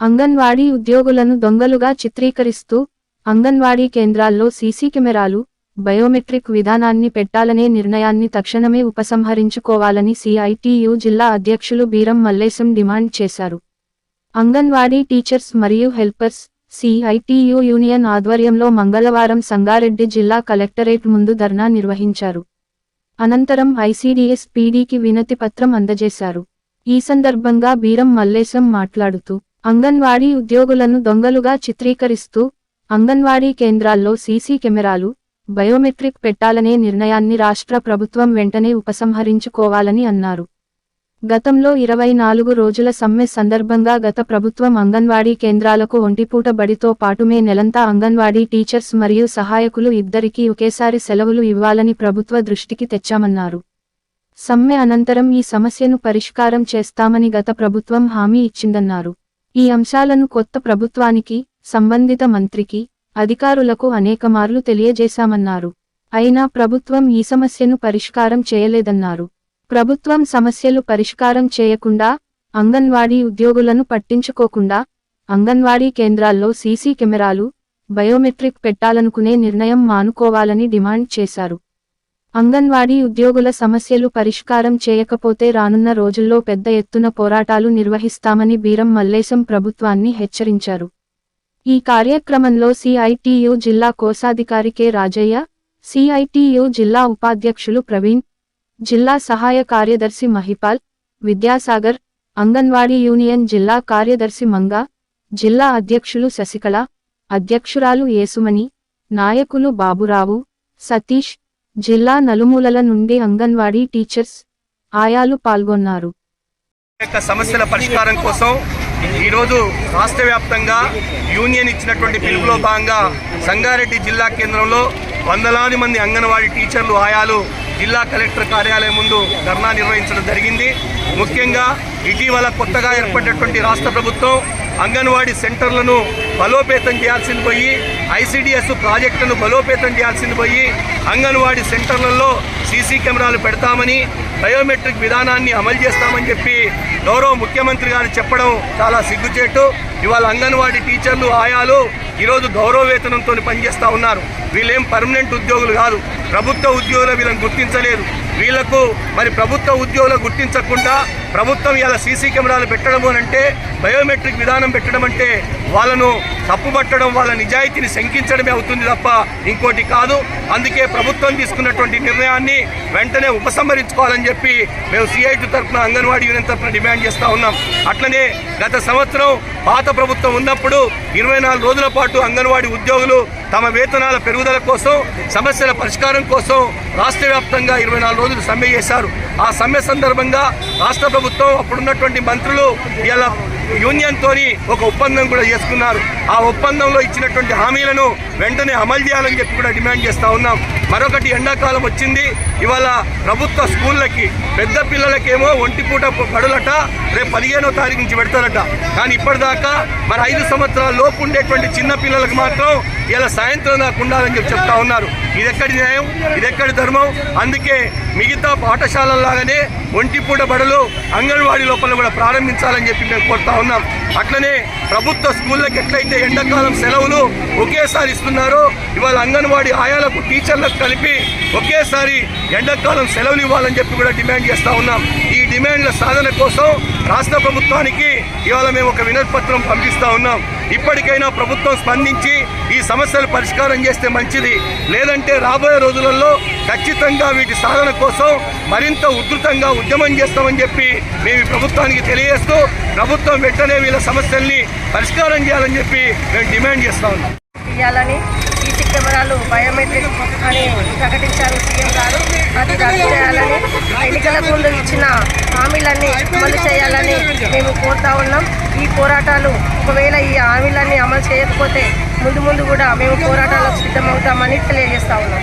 అంగన్వాడీ ఉద్యోగులను దొంగలుగా చిత్రీకరిస్తూ అంగన్వాడీ కేంద్రాల్లో సీసీ కెమెరాలు బయోమెట్రిక్ విధానాన్ని పెట్టాలనే నిర్ణయాన్ని తక్షణమే ఉపసంహరించుకోవాలని సిఐటియు జిల్లా అధ్యక్షులు బీరం మల్లేశం డిమాండ్ చేశారు. అంగన్వాడీ టీచర్స్ మరియు helpers C I T U union ఆధ్వర్యంలో మంగళవారం సంగారెడ్డి జిల్లా కలెక్టరేట్ ముందు ధర్నా నిర్వహించారు. అనంతరం ఐసీడీఎస్ పీడీకి వినతి పత్రం అందజేశారు. ఈ సందర్భంగా బీరం మల్లేశం మాట్లాడుతూ అంగన్వాడీ ఉద్యోగులను దొంగలుగా చిత్రీకరిస్తూ అంగన్వాడీ కేంద్రాల్లో సీసీ కెమెరాలు బయోమెట్రిక్ పెట్టాలనే నిర్ణయాన్ని రాష్ట్ర ప్రభుత్వం వెంటనే ఉపసంహరించుకోవాలని అన్నారు. గతంలో ఇరవై నాలుగు రోజుల సమ్మె సందర్భంగా గత ప్రభుత్వం అంగన్వాడీ కేంద్రాలకు ఒంటిపూట బడితో పాటు మే నెలంతా అంగన్వాడీ టీచర్స్ మరియు సహాయకులు ఇద్దరికీ ఒకేసారి సెలవులు ఇవ్వాలని ప్రభుత్వ దృష్టికి తెచ్చామన్నారు. సమ్మె అనంతరం ఈ సమస్యను పరిష్కారం చేస్తామని గత ప్రభుత్వం హామీ ఇచ్చిందన్నారు. ఈ అంశాలను కొత్త ప్రభుత్వానికి సంబంధిత మంత్రికి అధికారులకు అనేకమార్లు తెలియజేశామన్నారు. అయినా ప్రభుత్వం ఈ సమస్యను పరిష్కారం చేయలేదన్నారు. ప్రభుత్వం సమస్యలు పరిష్కారం చేయకుండా అంగన్వాడీ ఉద్యోగులను పట్టించుకోకుండా అంగన్వాడీ కేంద్రాల్లో సీసీ కెమెరాలు బయోమెట్రిక్ పెట్టాలనుకునే నిర్ణయం మానుకోవాలని డిమాండ్ చేశారు. అంగన్వాడీ ఉద్యోగుల సమస్యలు పరిష్కారం చేయకపోతే రానున్న రోజుల్లో పెద్ద ఎత్తున పోరాటాలు నిర్వహిస్తామని బీరం మల్లేశం ప్రభుత్వాన్ని హెచ్చరించారు. ఈ కార్యక్రమంలో సిఐటియు జిల్లా కోశాధికారి కె. రాజయ్య సిఐటియు జిల్లా ఉపాధ్యక్షులు ప్రవీణ్ జిల్లా సహాయ కార్యదర్శి మహిపాల్ విద్యాసాగర్ అంగన్వాడీ యూనియన్ జిల్లా కార్యదర్శి మంగా జిల్లా అధ్యక్షులు శశికళ అధ్యక్షురాలు యేసుమణి నాయకులు బాబురావు సతీష్ జిల్లా నలుమూలల నుండి అంగన్వాడీ టీచర్స్ ఆయాలు పాల్గొన్నారు. యొక్క సమస్యల పరిష్కారం కోసం ఈరోజు రాష్ట్ర వ్యాప్తంగా యూనియన్ ఇచ్చినటువంటి పిలుపులో భాగంగా సంగారెడ్డి జిల్లా కేంద్రంలో వందలాది మంది అంగన్వాడీ టీచర్లు ఆయాలు జిల్లా కలెక్టర్ కార్యాలయం ముందు ధర్నా నిర్వహించడం జరిగింది. ముఖ్యంగా ఇటీవల కొత్తగా ఏర్పడినటువంటి రాష్ట్ర ప్రభుత్వం అంగన్వాడీ సెంటర్లను బలోపేతం చేయాల్సింది పోయి ఐసిడిఎస్ ప్రాజెక్టును బలోపేతం చేయాల్సింది పోయి అంగన్వాడీ సెంటర్లలో సీసీ కెమెరాలు పెడతామని బయోమెట్రిక్ విధానాన్ని అమలు చేస్తామని చెప్పి గౌరవ ముఖ్యమంత్రి గారు చెప్పడం చాలా సిగ్గుచేటు. ఇవాళ అంగన్వాడీ టీచర్లు ఆయాలు ఈరోజు గౌరవ వేతనంతో పనిచేస్తూ ఉన్నారు. వీళ్ళేం పర్మనెంట్ ఉద్యోగులు కాదు. ప్రభుత్వ ఉద్యోగులు వీళ్ళని గుర్తించలేదు. వీళ్ళకు మరి ప్రభుత్వ ఉద్యోగులు గుర్తించకుండా ప్రభుత్వం ఇలా సీసీ కెమెరాలు పెట్టడం అంటే బయోమెట్రిక్ విధానం పెట్టడం అంటే వాళ్ళను తప్పుపట్టడం వాళ్ళ నిజాయితీని శంకించడమే అవుతుంది తప్ప ఇంకోటి కాదు. అందుకే ప్రభుత్వం తీసుకున్నటువంటి నిర్ణయాన్ని వెంటనే ఉపసంహరించుకోవాలని చెప్పి మేము సిఐటి తరఫున అంగన్వాడీ యూనియన్ తరఫున డిమాండ్ చేస్తూ ఉన్నాం. అట్లనే గత సంవత్సరం పాత ప్రభుత్వం ఉన్నప్పుడు ఇరవై నాలుగు రోజుల పాటు అంగన్వాడీ ఉద్యోగులు తమ వేతనాల పెరుగుదల కోసం సమస్యల పరిష్కారం కోసం రాష్ట్ర వ్యాప్తంగా ఇరవై నాలుగు రోజులు సమ్మె చేశారు. ఆ సమ్మె సందర్భంగా రాష్ట్ర ప్రభుత్వం అప్పుడున్నటువంటి మంత్రులు ఇలా యూనియన్తో ఒక ఒప్పందం కూడా చేసుకున్నారు. ఆ ఒప్పందంలో ఇచ్చినటువంటి హామీలను వెంటనే అమలు చేయాలని చెప్పి కూడా డిమాండ్ చేస్తూ ఉన్నాం. మరొకటి ఎండాకాలం వచ్చింది. ఇవాళ ప్రభుత్వ స్కూళ్ళకి పెద్ద పిల్లలకేమో ఒంటిపూట పడులట రేపు పదిహేనో తారీఖు నుంచి పెడతారట. కానీ ఇప్పటిదాకా మరి ఐదు సంవత్సరాల లోపు ఉండేటువంటి చిన్న పిల్లలకు మాత్రం ఇలా సాయంత్రం దాకా ఉండాలని చెప్పి చెప్తా ఉన్నారు. ఇది ఎక్కడి న్యాయం? ఇది ఎక్కడి ధర్మం? అందుకే మిగతా పాఠశాలలాగానే ఒంటిపూట బడులు అంగన్వాడీ లోపల కూడా ప్రారంభించాలని చెప్పి మేము కోరుతా ఉన్నాం. అట్లనే ప్రభుత్వ స్కూళ్ళకి ఎట్లయితే ఎండాకాలం సెలవులు ఒకేసారి ఇస్తున్నారో ఇవాళ అంగన్వాడీ ఆయాలకు టీచర్లకు కలిపి ఒకేసారి ఎండాకాలం సెలవులు ఇవ్వాలని చెప్పి కూడా డిమాండ్ చేస్తూ ఉన్నాం. ఈ డిమాండ్ల సాధన కోసం రాష్ట్ర ప్రభుత్వానికి ఇవాళ మేము ఒక వినతిపత్రం పంపిస్తూ ఉన్నాం. ఇప్పటికైనా ప్రభుత్వం స్పందించి ఈ సమస్యలు పరిష్కారం చేస్తే మంచిది. లేదంటే రాబోయే రోజులలో ఖచ్చితంగా వీటి సాధన కోసం మరింత ఉధృతంగా ఉద్యమం చేస్తామని చెప్పి మేము ప్రభుత్వానికి తెలియజేస్తూ ప్రభుత్వం వెంటనే వీళ్ళ సమస్యల్ని పరిష్కారం చేయాలని చెప్పి మేము డిమాండ్ చేస్తా ఉన్నాం. తీయాలని సీసీ కెమెరాలు బయోమెట్రిక్ అని ప్రకటించారు సీఎం గారు. అది రద్దు చేయాలని ఎన్నికల ముందు ఇచ్చిన హామీలన్నీ అమలు చేయాలని మేము కోరుతా ఉన్నాం. ఈ పోరాటాలు ఒకవేళ ఈ హామీలన్నీ అమలు చేయకపోతే ముందు ముందు కూడా మేము పోరాటాలకు సిద్ధమవుతామని తెలియజేస్తా ఉన్నాం.